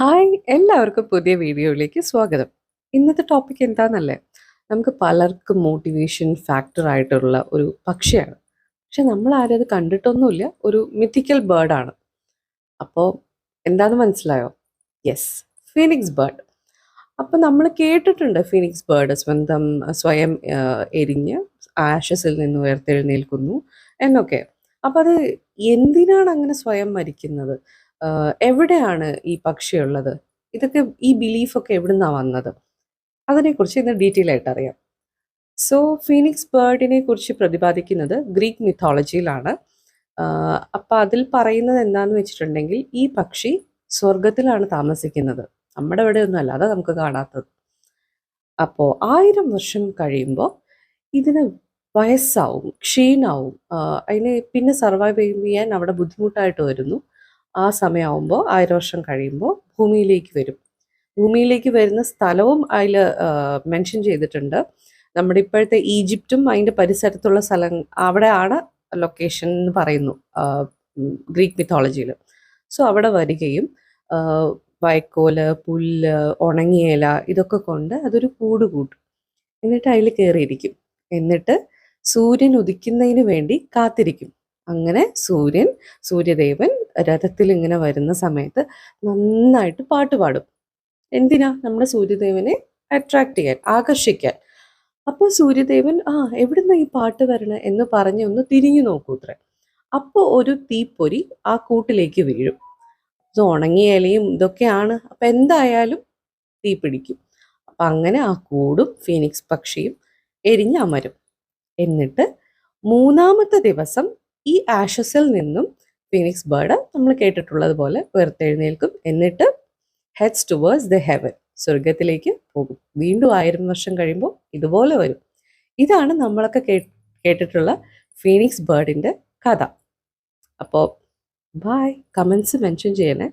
Hi എല്ലാവർക്കും പുതിയ വീഡിയോയിലേക്ക് സ്വാഗതം. ഇന്നത്തെ ടോപ്പിക് എന്താണെന്നല്ലേ നമുക്ക് പലർക്കും മോട്ടിവേഷൻ ഫാക്ടർ ആയിട്ടുള്ള ഒരു പക്ഷിയാണ്. പക്ഷെ നമ്മൾ ആരും അത് കണ്ടിട്ടൊന്നുമില്ല. ഒരു മിത്തിക്കൽ ബേർഡാണ് അപ്പോൾ എന്താന്ന് മനസ്സിലായോ? യെസ് ഫീനിക്സ് ബേർഡ് അപ്പോൾ നമ്മൾ കേട്ടിട്ടുണ്ട് ഫീനിക്സ് ബേർഡ് സ്വന്തം സ്വയം എരിഞ്ഞ് ആഷസിൽ നിന്ന് ഉയർത്തെഴുന്നേൽക്കുന്നു എന്നൊക്കെ. അപ്പോൾ അത് എന്തിനാണ് അങ്ങനെ സ്വയം മരിക്കുന്നത്? എവിടെയാണ് ഈ പക്ഷിയുള്ളത്? ഇതൊക്കെ ഈ ബിലീഫൊക്കെ എവിടുന്നാണ് വന്നത്? അതിനെക്കുറിച്ച് ഇന്ന് ഡീറ്റെയിൽ ആയിട്ട് അറിയാം. സോ ഫീനിക്സ് ബേർഡിനെ കുറിച്ച് പ്രതിപാദിക്കുന്നത് ഗ്രീക്ക് മിത്തോളജിയിലാണ് അപ്പം അതിൽ പറയുന്നത് എന്താണെന്ന് വെച്ചിട്ടുണ്ടെങ്കിൽ ഈ പക്ഷി സ്വർഗത്തിലാണ് താമസിക്കുന്നത്. നമ്മുടെ ഇവിടെ ഒന്നും അല്ലാതെ നമുക്ക് കാണാത്തത്. അപ്പോൾ ആയിരം വർഷം കഴിയുമ്പോൾ ഇതിന് വയസ്സാവും ക്ഷീണാവും. അതിനെ പിന്നെ സർവൈവ് ചെയ്യാൻ അവിടെ ബുദ്ധിമുട്ടായിട്ട് വരുന്നു. ആ സമയമാകുമ്പോൾ ആയിരം വർഷം കഴിയുമ്പോൾ ഭൂമിയിലേക്ക് വരും. ഭൂമിയിലേക്ക് വരുന്ന സ്ഥലവും അതിൽ മെൻഷൻ ചെയ്തിട്ടുണ്ട്. നമ്മുടെ ഇപ്പോഴത്തെ ഈജിപ്തും അതിന്റെ പരിസരത്തുള്ള സ്ഥലം അവിടെയാണ് ലൊക്കേഷൻ എന്ന് പറയുന്നു ഗ്രീക്ക് മിത്തോളജിയിൽ സോ അവിടെ വരികയും വൈക്കോൽ പുല്ല് ഉണങ്ങിയ ഇല ഇതൊക്കെ കൊണ്ട് അതൊരു കൂട് കൂട്ടും. എന്നിട്ട് അതിൽ കയറിയിരിക്കും എന്നിട്ട് സൂര്യൻ ഉദിക്കുന്നതിന് വേണ്ടി കാത്തിരിക്കും. അങ്ങനെ സൂര്യൻ സൂര്യദേവൻ രഥത്തിൽ ഇങ്ങനെ വരുന്ന സമയത്ത് നന്നായിട്ട് പാട്ട് പാടും. എന്തിനാ? നമ്മുടെ സൂര്യദേവനെ അട്രാക്ട് ചെയ്യാൻ ആകർഷിക്കാൻ. അപ്പോൾ സൂര്യദേവൻ ആ എവിടുന്ന ഈ പാട്ട് വരണ? എന്ന് പറഞ്ഞ് ഒന്ന് തിരിഞ്ഞു നോക്കൂത്രേ അപ്പോൾ ഒരു തീപ്പൊരി ആ കൂട്ടിലേക്ക് വീഴും. ഇത് ഉണങ്ങിയ ഇലയും ഇതൊക്കെയാണ്. അപ്പം എന്തായാലും തീ പിടിക്കും. അപ്പം അങ്ങനെ ആ കൂടും ഫീനിക്സ് പക്ഷിയും എരിഞ്ഞ് അമരും. എന്നിട്ട് മൂന്നാമത്തെ ദിവസം ഈ ആഷസിൽ നിന്നും ഫീനിക്സ് ബേർഡ് നമ്മൾ കേട്ടിട്ടുള്ളത് പോലെ ഉയർത്തെഴുന്നേൽക്കും. എന്നിട്ട് ഹെഡ്സ് ടുവേഴ്സ് ദ ഹെവൻ സ്വർഗത്തിലേക്ക് പോകും. വീണ്ടും ആയിരം വർഷം കഴിയുമ്പോൾ ഇതുപോലെ വരും. ഇതാണ് നമ്മളൊക്കെ കേട്ടിട്ടുള്ള ഫീനിക്സ് ബേർഡിന്റെ കഥ. അപ്പോൾ ബായ് കമൻസ് മെൻഷൻ ചെയ്യണേ.